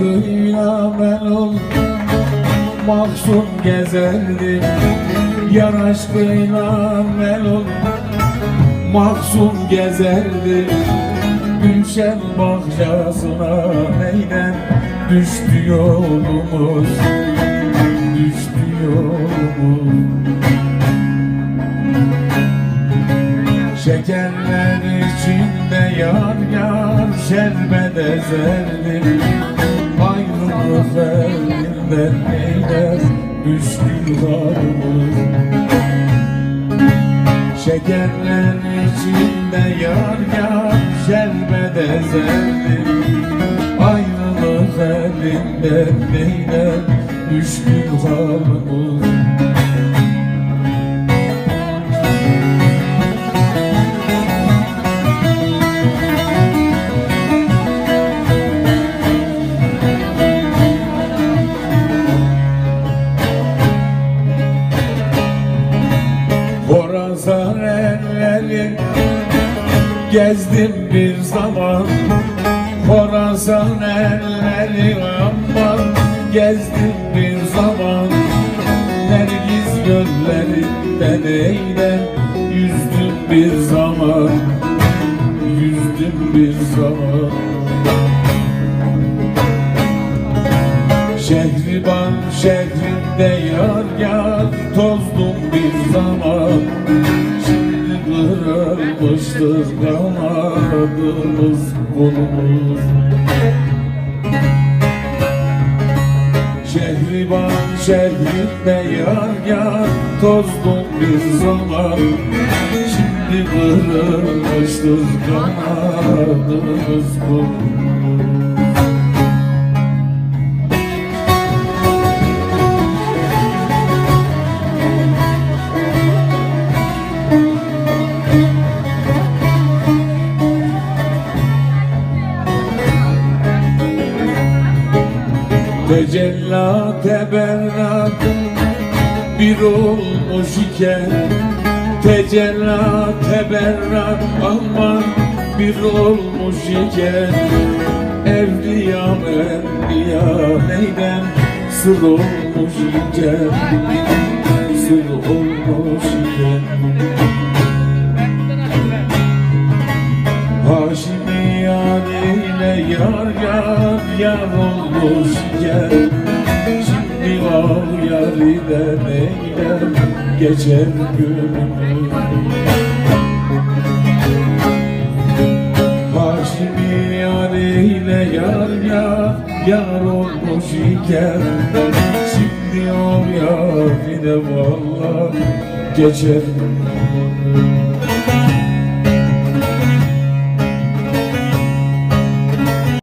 aşkıyla ben oldum Mahzun gezerdim Yar aşkıyla ben oldum Mahzun gezerdim Gülşen bahçasına meyden düştü yolumuz? Düştü yolumuz. Şekerler içinde yar yar şerbet ezerdim elinden neyler düştü yolumuz Şekerler içinde yar yar şerbet ezerdim Ayrılık elinden neyler düştü gezdim bir zaman. Horazan elleri aman. Gezdim bir zaman. Nergiz göllerinde neyle yüzdüm bir zaman. Yüzdüm bir zaman. Şehriban şehrinde yar yar tozdum bir zaman kırılmıştır kanadımız kolumuz Şehriban şehrinde yar yar tozdum bir zaman. Şimdi kırılmıştır kanadımız kolumuz Tecellat teberrak bir olmuş iken Tecellat teberrak aman bir olmuş iken Evliya evliya neyden sır olmuş iken Sır olmuş iken Haşimi yariyle yar yar yar olmuş iken Şimdi al yaride neyler geçer günümüz Haşimi yariyle yar yar yar olmuş iken. Şimdi al yaride valla geçer günümüz